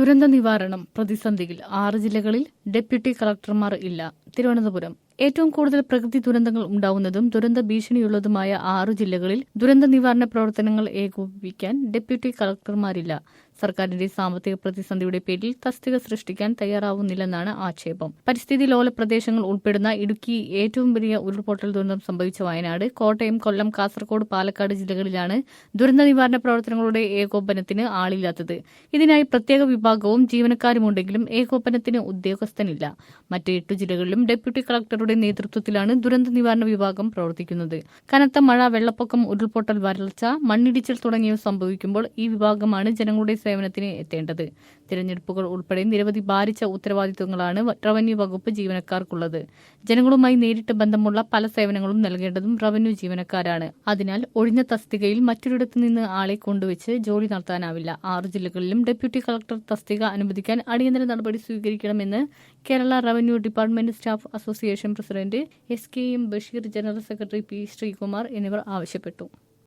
ദുരന്ത നിവാരണം പ്രതിസന്ധിയിൽ ആറ് ജില്ലകളിൽ ഡെപ്യൂട്ടി കളക്ടർമാർ ഇല്ല. തിരുവനന്തപുരം. ഏറ്റവും കൂടുതൽ പ്രകൃതി ദുരന്തങ്ങൾ ഉണ്ടാവുന്നതും ദുരന്ത ഭീഷണിയുള്ളതുമായ ആറു ജില്ലകളിൽ ദുരന്ത നിവാരണ പ്രവർത്തനങ്ങൾ ഏകോപിപ്പിക്കാൻ ഡെപ്യൂട്ടി കളക്ടർമാരില്ല. സർക്കാരിന്റെ സാമ്പത്തിക പ്രതിസന്ധിയുടെ പേരിൽ തസ്തിക സൃഷ്ടിക്കാൻ തയ്യാറാവുന്നില്ലെന്നാണ് ആക്ഷേപം. പരിസ്ഥിതി ലോല പ്രദേശങ്ങൾ ഉൾപ്പെടുന്ന ഇടുക്കി ഏറ്റവും വലിയ ഉരുൾപൊട്ടൽ ദുരന്തം സംഭവിച്ച വയനാട് കോട്ടയം കൊല്ലം കാസർകോട് പാലക്കാട് ജില്ലകളിലാണ് ദുരന്ത നിവാരണ പ്രവർത്തനങ്ങളുടെ ഏകോപനത്തിന് ആളില്ലാത്തത്. ഇതിനായി പ്രത്യേക വിഭാഗവും ജീവനക്കാരുമുണ്ടെങ്കിലും ഏകോപനത്തിന് ഉദ്യോഗസ്ഥനില്ല. മറ്റ് എട്ടു ജില്ലകളിലും ഡെപ്യൂട്ടി കളക്ടറുടെ നേതൃത്വത്തിലാണ് ദുരന്ത നിവാരണ വിഭാഗം പ്രവർത്തിക്കുന്നത്. കനത്ത മഴ വെള്ളപ്പൊക്കം ഉരുൾപൊട്ടൽ വരൾച്ച മണ്ണിടിച്ചിൽ തുടങ്ങിയവ സംഭവിക്കുമ്പോൾ ഈ വിഭാഗമാണ് ജനങ്ങളുടെ സേവനത്തിന് എത്തേണ്ടത്. തിരഞ്ഞെടുപ്പുകൾ ഉൾപ്പെടെ നിരവധി ഭാരിച്ച ഉത്തരവാദിത്വങ്ങളാണ് റവന്യൂ വകുപ്പ് ജീവനക്കാർക്കുള്ളത്. ജനങ്ങളുമായി നേരിട്ട് ബന്ധമുള്ള പല സേവനങ്ങളും നൽകേണ്ടതും റവന്യൂ ജീവനക്കാരാണ്. അതിനാൽ ഒഴിഞ്ഞ തസ്തികയിൽ മറ്റൊരിടത്തു നിന്ന് ആളെ കൊണ്ടുവച്ച് ജോലി നടത്താനാവില്ല. ആറ് ജില്ലകളിലും ഡെപ്യൂട്ടി കളക്ടർ തസ്തിക അനുവദിക്കാൻ അടിയന്തര നടപടി സ്വീകരിക്കണമെന്ന് Kerala revenue department staff association president S K M Basheer general secretary P Sreekumar എന്നിവർ ആവശ്യപ്പെട്ടു